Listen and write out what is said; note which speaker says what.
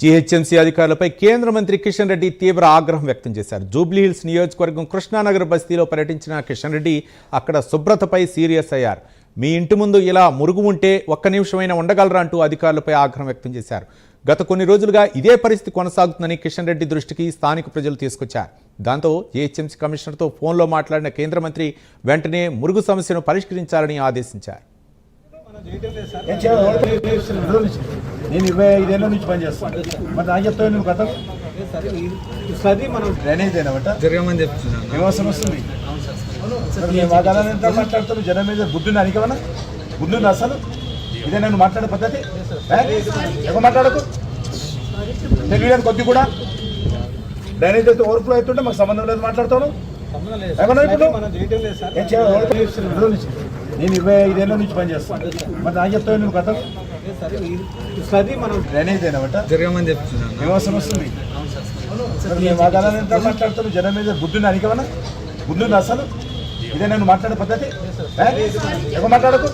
Speaker 1: GHMC అధికారులపై కేంద్ర మంత్రి కిషన్ రెడ్డి తీవ్ర ఆగ్రహం వ్యక్తం చేశారు. జూబ్లీహిల్స్ నియోజకవర్గం కృష్ణానగర్ బస్తీలో పర్యటించిన కిషన్ రెడ్డి అక్కడ శుభ్రతపై సీరియస్ అయ్యారు. మీ ఇంటి ముందు ఇలా మురుగు ఉంటే ఒక్క నిమిషమైనా ఉండగలరా అంటూ అధికారులపై ఆగ్రహం వ్యక్తం చేశారు. గత కొన్ని రోజులుగా ఇదే పరిస్థితి కొనసాగుతుందని కిషన్ రెడ్డి దృష్టికి స్థానిక ప్రజలు తీసుకొచ్చారు. దాంతో జీహెచ్ఎంసీ కమిషనర్తో ఫోన్లో మాట్లాడిన కేంద్ర మంత్రి వెంటనే మురుగు సమస్యను పరిష్కరించాలని ఆదేశించారు.
Speaker 2: నేను ఇరవై ఐదేళ్ళ నుంచి పనిచేస్తాను మరి నాకు చెప్తావు నువ్వు కథ?
Speaker 3: సది మనం
Speaker 2: డ్రైనేజ్ అయినమాట
Speaker 3: జరగమని చెప్తున్నాను.
Speaker 2: ఏం అవసరం వస్తుంది? మరి నేను వాదాలను ఎంత మాట్లాడుతాను జనం మీద బుద్ధుంది అనికమన్నా బుద్ధుంది అసలు? ఇదే నేను మాట్లాడే పద్ధతి? ఎక్కువ మాట్లాడకు. తెలియదు కొద్ది కూడా. డ్రైనేజ్ అయితే ఓవర్ఫ్లో అవుతుంటే మాకు సంబంధం లేదు మాట్లాడతాను.
Speaker 3: సార్.
Speaker 2: నేను ఇరవై ఐదేళ్ళ నుంచి పనిచేస్తాను మరి నాకు చెప్తావు నువ్వు కథ
Speaker 3: మనం
Speaker 2: డ్రైనేజ్ అయినమాట
Speaker 3: జరగమని చెప్తున్నాను.
Speaker 2: అవసరం వస్తుంది. మరి నేను వాదాలను ఎంత మాట్లాడుతాను జనం మీద బుద్ధుంది అనికమన్నా బుద్ధుంది అసలు? ఇదే నేను మాట్లాడే పద్ధతి? మాట్లాడకు.